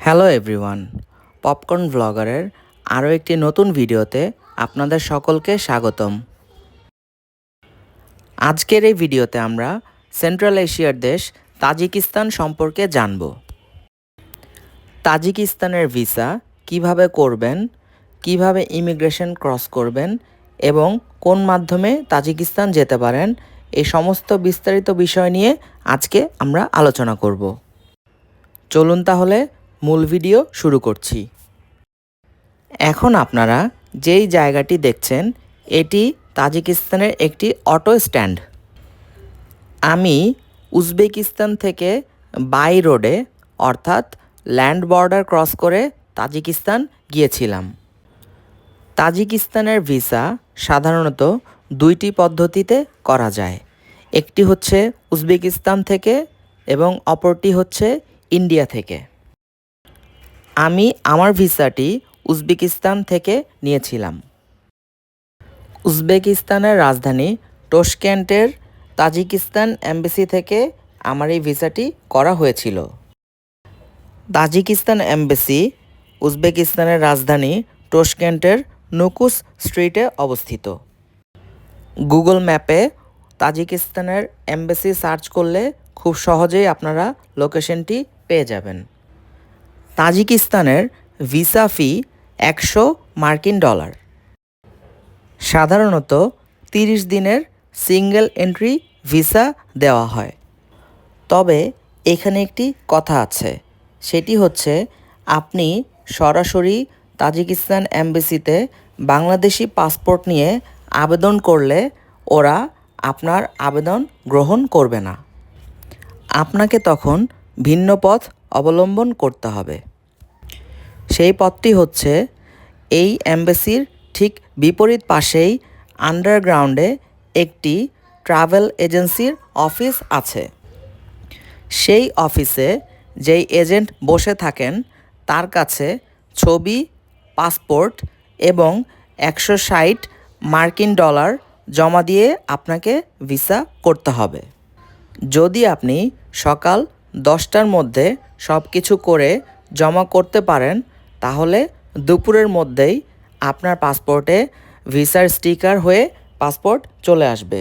Hello everyone popcorn ব্লগারের আরও একটি নতুন ভিডিওতে আপনাদের সকলকে স্বাগতম। আজকের এই ভিডিওতে আমরা সেন্ট্রাল এশিয়ার দেশ তাজিকিস্তান সম্পর্কে জানব। তাজিকিস্তানের ভিসা কীভাবে করবেন, কীভাবে ইমিগ্রেশন ক্রস করবেন এবং কোন মাধ্যমে তাজিকিস্তান যেতে পারেন এই সমস্ত বিস্তারিত বিষয় নিয়ে আজকে আমরা আলোচনা করব। চলুন তাহলে মূল ভিডিও শুরু করছি। এখন আপনারা যেই জায়গাটি দেখছেন, এটি তাজিকিস্তানের একটি অটো স্ট্যান্ড। আমি উজবেকিস্তান থেকে বাই রোডে, অর্থাৎ ল্যান্ড বর্ডার ক্রস করে তাজিকিস্তান গিয়েছিলাম। তাজিকিস্তানের ভিসা সাধারণত দুইটি পদ্ধতিতে করা যায়। একটি হচ্ছে উজবেকিস্তান থেকে এবং অপরটি হচ্ছে ইন্ডিয়া থেকে। আমি আমার ভিসাটি উজবেকিস্তান থেকে নিয়েছিলাম। উজবেকিস্তানের রাজধানী টোশকেন্টের তাজিকিস্তান এমবেসি থেকে আমার এই ভিসাটি করা হয়েছিল। তাজিকিস্তান এমবেসি উজবেকিস্তানের রাজধানী টোশকেন্টের নুকুস স্ট্রিটে অবস্থিত। গুগল ম্যাপে তাজিকিস্তানের এমবেসি সার্চ করলে খুব সহজেই আপনারা লোকেশনটি পেয়ে যাবেন। তাজিকিস্তানের ভিসা ফি একশো মার্কিন ডলার। সাধারণত তিরিশ দিনের সিঙ্গেল এন্ট্রি ভিসা দেওয়া হয়। তবে এখানে একটি কথা আছে, সেটি হচ্ছে আপনি সরাসরি তাজিকিস্তান এমবেসিতে বাংলাদেশি পাসপোর্ট নিয়ে আবেদন করলে ওরা আপনার আবেদন গ্রহণ করবে না। আপনাকে তখন ভিন্ন পথ অবলম্বন করতে হবে। সেই পথটি হচ্ছে এই অ্যাম্বাসির ঠিক বিপরীত পাশেই আন্ডারগ্রাউন্ডে একটি ট্রাভেল এজেন্সির অফিস আছে। সেই অফিসে যেই এজেন্ট বসে থাকেন, তার কাছে ছবি, পাসপোর্ট এবং একশো ষাট মার্কিন ডলার জমা দিয়ে আপনাকে ভিসা করতে হবে। যদি আপনি সকাল দশটার মধ্যে সব কিছু করে জমা করতে পারেন, তাহলে দুপুরের মধ্যেই আপনার পাসপোর্টে ভিসার স্টিকার হয়ে পাসপোর্ট চলে আসবে।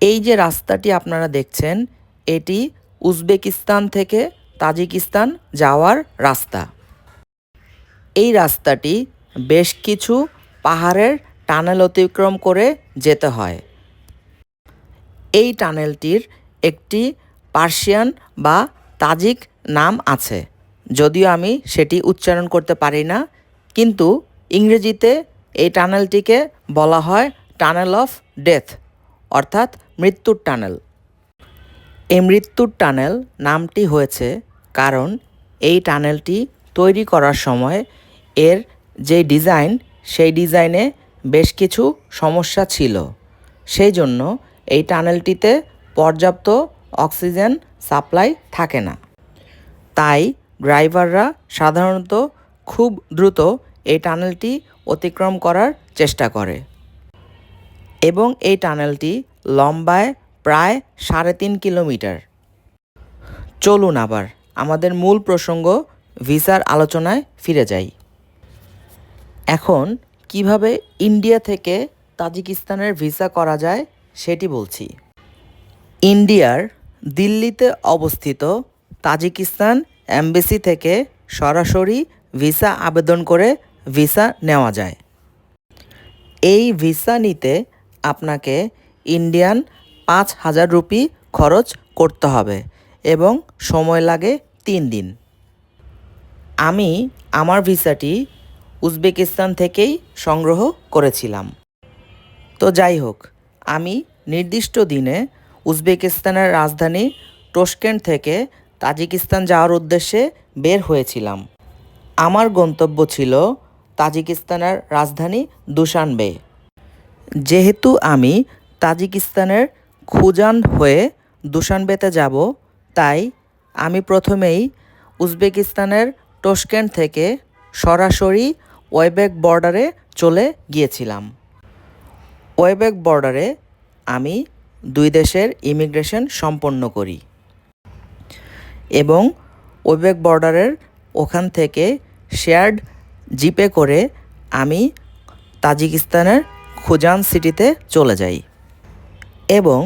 এই যে রাস্তাটি আপনারা দেখছেন, এটি উজবেকিস্তান থেকে তাজিকিস্তান যাওয়ার রাস্তা। এই রাস্তাটি বেশ কিছু পাহাড়ের টানেল অতিক্রম করে যেতে হয়। এই টানেলটির একটি পার্সিয়ান বা তাজিক নাম আছে। যদিও আমি সেটি উচ্চারণ করতে পারি না, কিন্তু ইংরেজিতে এই টানেলটিকে বলা হয় টানেল অফ ডেথ, অর্থাৎ মৃত্যুর টানেল। এই মৃত্যুর টানেল নামটি হয়েছে কারণ এই টানেলটি তৈরি করার সময় এর যে ডিজাইন, সেই ডিজাইনে বেশ কিছু সমস্যা ছিল। সেই জন্য এই টানেলটিতে পর্যাপ্ত অক্সিজেন সাপ্লাই থাকে না। তাই ড্রাইভাররা সাধারণত খুব দ্রুত এই টানেলটি অতিক্রম করার চেষ্টা করে এবং এই টানেলটি লম্বায় প্রায় সাড়ে তিন কিলোমিটার। চলুন আবার আমাদের মূল প্রসঙ্গ ভিসার আলোচনায় ফিরে যাই। এখন কীভাবে ইন্ডিয়া থেকে তাজিকিস্তানের ভিসা করা যায় সেটি বলছি। ইন্ডিয়ার দিল্লিতে অবস্থিত তাজিকিস্তান এমবেসি থেকে সরাসরি ভিসা আবেদন করে ভিসা নেওয়া যায়। এই ভিসা নিতে আপনাকে ইন্ডিয়ান পাঁচ হাজার রুপি খরচ করতে হবে এবং সময় লাগে তিন দিন। আমি আমার ভিসাটি উজবেকিস্তান থেকেই সংগ্রহ করেছিলাম। তো যাই হোক, আমি নির্দিষ্ট দিনে উজবেকিস্তানের রাজধানী টোশকেন্ট থেকে তাজিকিস্তান যাওয়ার উদ্দেশ্যে বের হয়েছিলাম। আমার গন্তব্য ছিল তাজিকিস্তানের রাজধানী দুশানবে যেহেতু আমি তাজিকিস্তানের খুজান হয়ে দুশানবেতে যাব, তাই আমি প্রথমেই উজবেকিস্তানের টোশকেন্ট থেকে সরাসরি ওয়েবেক বর্ডারে চলে গিয়েছিলাম। ওয়েবেক বর্ডারে আমি দুই দেশের ইমিগ্রেশন সম্পন্ন করি এবং ওয়েবেক বর্ডারের ওখান থেকে শেয়ার্ড জিপে করে আমি তাজিকিস্তানের খুজান সিটিতে চলে যাই এবং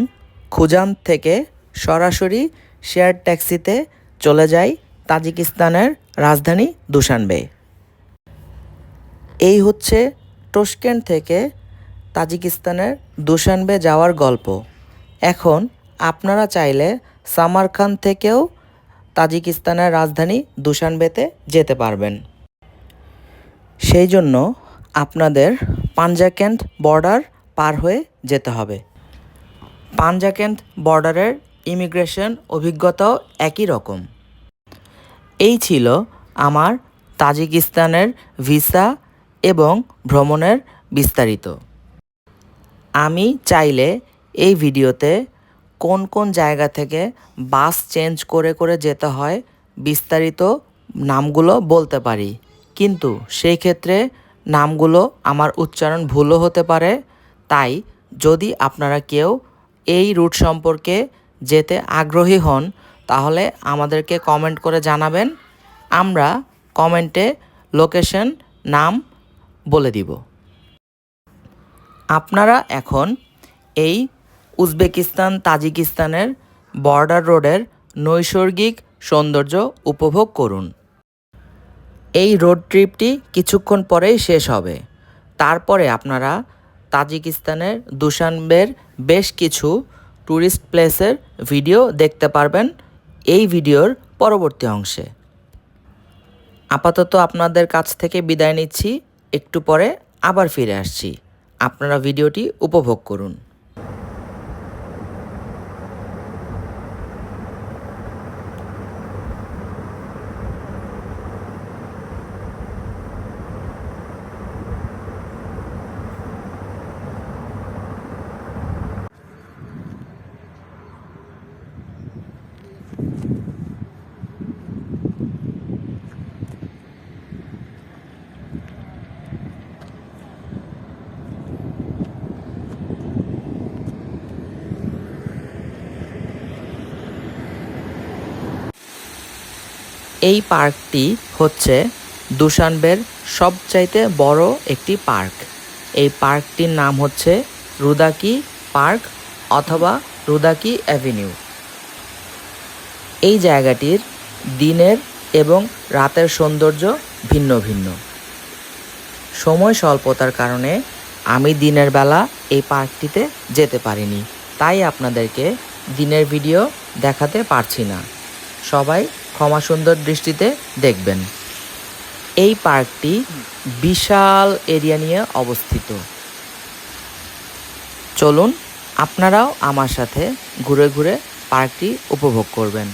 খুজান থেকে সরাসরি শেয়ার ট্যাক্সিতে চলে যাই তাজিকিস্তানের রাজধানী দুশানবে। এই হচ্ছে টোশকেন্ট থেকে তাজিকিস্তানের দুশানবে যাওয়ার গল্প। এখন আপনারা চাইলে সামারখান থেকেও তাজিকিস্তানের রাজধানী দুশানবেতে যেতে পারবেন। সেই জন্য আপনাদের পাঞ্জাকেন্ট বর্ডার পার হয়ে যেতে হবে। পাঞ্জাকেন্ট বর্ডারের ইমিগ্রেশন অভিজ্ঞতাও একই রকম। এই ছিল আমার তাজিকিস্তানের ভিসা এবং ভ্রমণের বিস্তারিত। আমি চাইলে এই ভিডিওতে কোন কোন জায়গা থেকে বাস চেঞ্জ করে করে যেতে হয় বিস্তারিত নামগুলো বলতে পারি। কিন্তু সেই ক্ষেত্রে নামগুলো আমার উচ্চারণ ভুলও হতে পারে। তাই যদি আপনারা কেউ এই রুট সম্পর্কে যেতে আগ্রহী হন, তাহলে আমাদেরকে কমেন্ট করে জানাবেন। আমরা কমেন্টে লোকেশন, নাম বলে দিব। আপনারা এখন এই উজবেকিস্তান, তাজিকিস্তানের বর্ডার রোডের নৈসর্গিক সৌন্দর্য উপভোগ করুন। এই রোড ট্রিপটি কিছুক্ষণ পরেই শেষ হবে। তারপরে আপনারা তাজিকিস্তানের দুশানবের বেশ কিছু ট্যুরিস্ট প্লেসের ভিডিও দেখতে পারবেন এই ভিডিওর পরবর্তী অংশে। আপাতত আপনাদের কাছ থেকে বিদায় নিচ্ছি। একটু পরে আবার ফিরে আসছি। আপনারা ভিডিওটি উপভোগ করুন। এই পার্কটি হচ্ছে দুশানবের সবচাইতে বড় একটি পার্ক। এই পার্কটির নাম হচ্ছে রুদাকি পার্ক অথবা রুদাকি অ্যাভিনিউ। এই জায়গাটির দিনের এবং রাতের সৌন্দর্য ভিন্ন ভিন্ন। সময় স্বল্পতার কারণে আমি দিনের বেলা এই পার্কটিতে যেতে পারিনি, তাই আপনাদেরকে দিনের ভিডিও দেখাতে পারছি না। সবাই ক্ষমা সুন্দর দৃষ্টিতে দেখবেন। এই পার্কটি বিশাল এরিয়া নিয়ে অবস্থিত। চলুন আপনারাও আমার সাথে ঘুরে ঘুরে পার্কটি উপভোগ করবেন।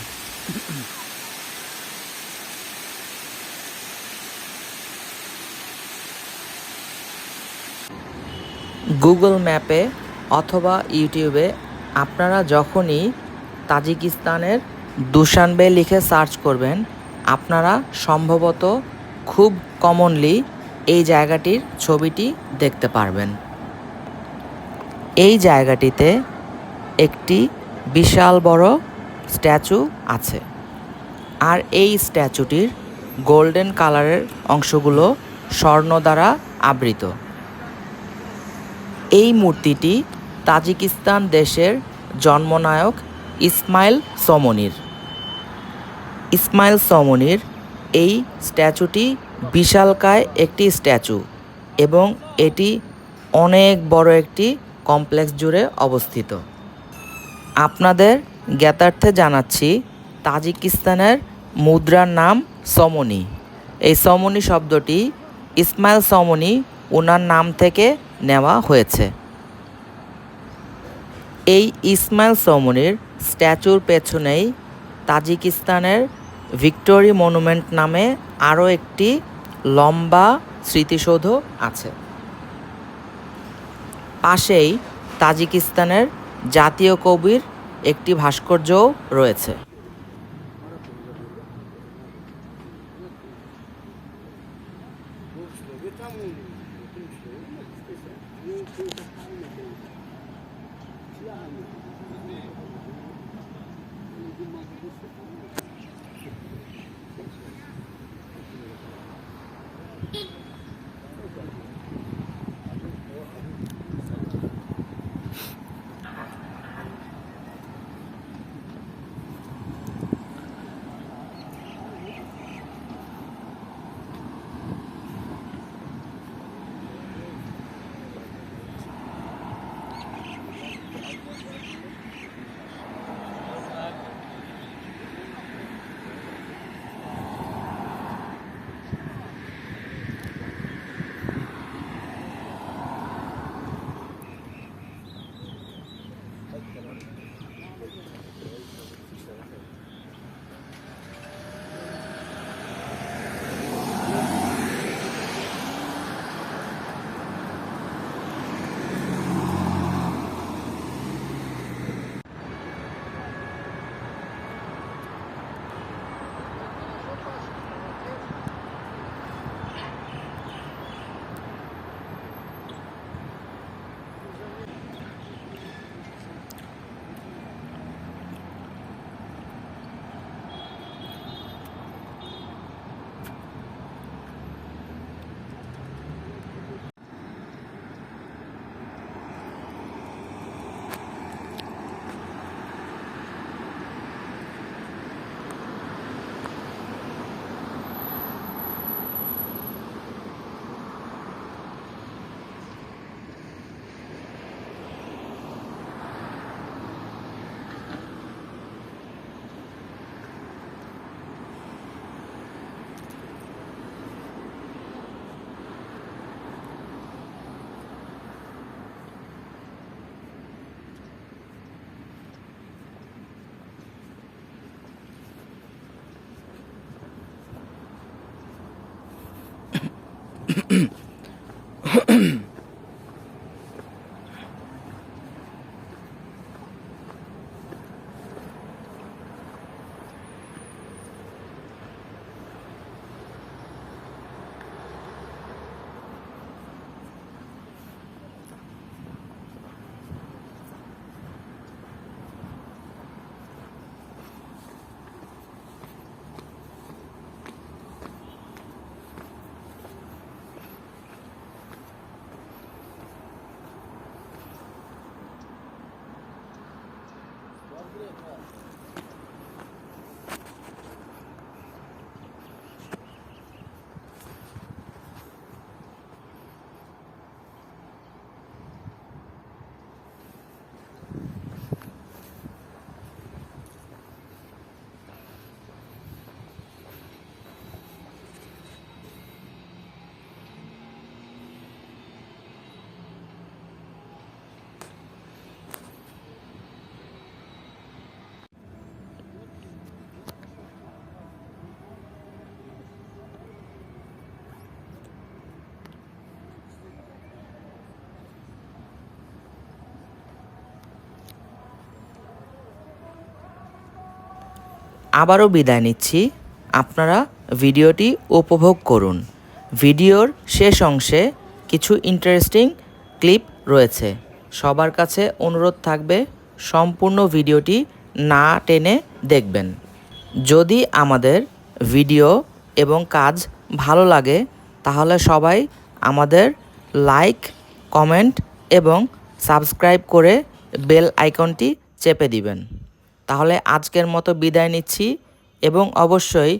গুগল ম্যাপে অথবা ইউটিউবে আপনারা যখনই তাজিকিস্তানের দুশানবে লিখে সার্চ করবেন। আপনারা সম্ভবত খুব কমনলি এই জায়গাটির ছবিটি দেখতে পারবেন। এই জায়গাটিতে একটি বিশাল বড় স্ট্যাচু আছে। আর এই স্ট্যাচুটির গোল্ডেন কালারের অংশগুলো স্বর্ণ দ্বারা আবৃত। এই মূর্তিটি তাজিকিস্তান দেশের জন্মনায়ক ইসমাইল সমনির। ইসমাইল সমনির এই স্ট্যাচুটি বিশালকায় একটি স্ট্যাচু এবং এটি অনেক বড় একটি কমপ্লেক্স জুড়ে অবস্থিত। আপনাদের জ্ঞাতার্থে জানাচ্ছি তাজিকিস্তানের মুদ্রার নাম সমনি। এই সমনি শব্দটি ইসমাইল সমনি ওনার নাম থেকে নেওয়া হয়েছে। এই ইসমাইল সমনির স্ট্যাচুর পেছনেই তাজিকিস্তানের ভিক্টোরি মনুমেন্ট নামে আরও একটি লম্বা স্মৃতিসৌধ আছে। পাশেই তাজিকিস্তানের জাতীয় কবির একটি ভাস্কর্যও রয়েছে। আবারও বিদায় নিচ্ছি। আপনারা ভিডিওটি উপভোগ করুন। ভিডিওর শেষ অংশে কিছু ইন্টারেস্টিং ক্লিপ রয়েছে। সবার কাছে অনুরোধ থাকবে, সম্পূর্ণ ভিডিওটি না টেনে দেখবেন। যদি আমাদের ভিডিও এবং কাজ ভালো লাগে, তাহলে সবাই আমাদের লাইক কমেন্ট এবং সাবস্ক্রাইব করে বেল আইকনটি চেপে দিবেন। তাহলে আজকের মতো বিদায় নিচ্ছি এবং অবশ্যই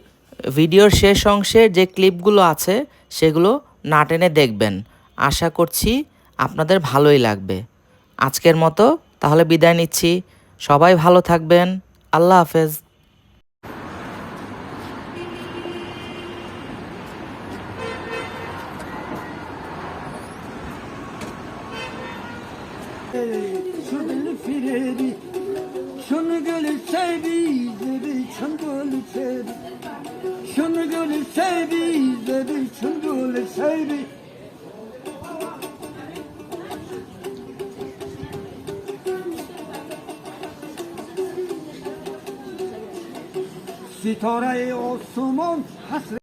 ভিডিওর শেষ অংশে যে ক্লিপগুলো আছে সেগুলো না টেনে দেখবেন আশা করছি আপনাদের ভালোই লাগবে আজকের মতো তাহলে বিদায় নিচ্ছি সবাই ভালো থাকবেন আল্লাহ হাফেজ fireri Şunu gölü sevdi Zeri çın gölü sevdi Şunu gölü sevdi Zeri çın gölü sevdi Sitare Osman hasret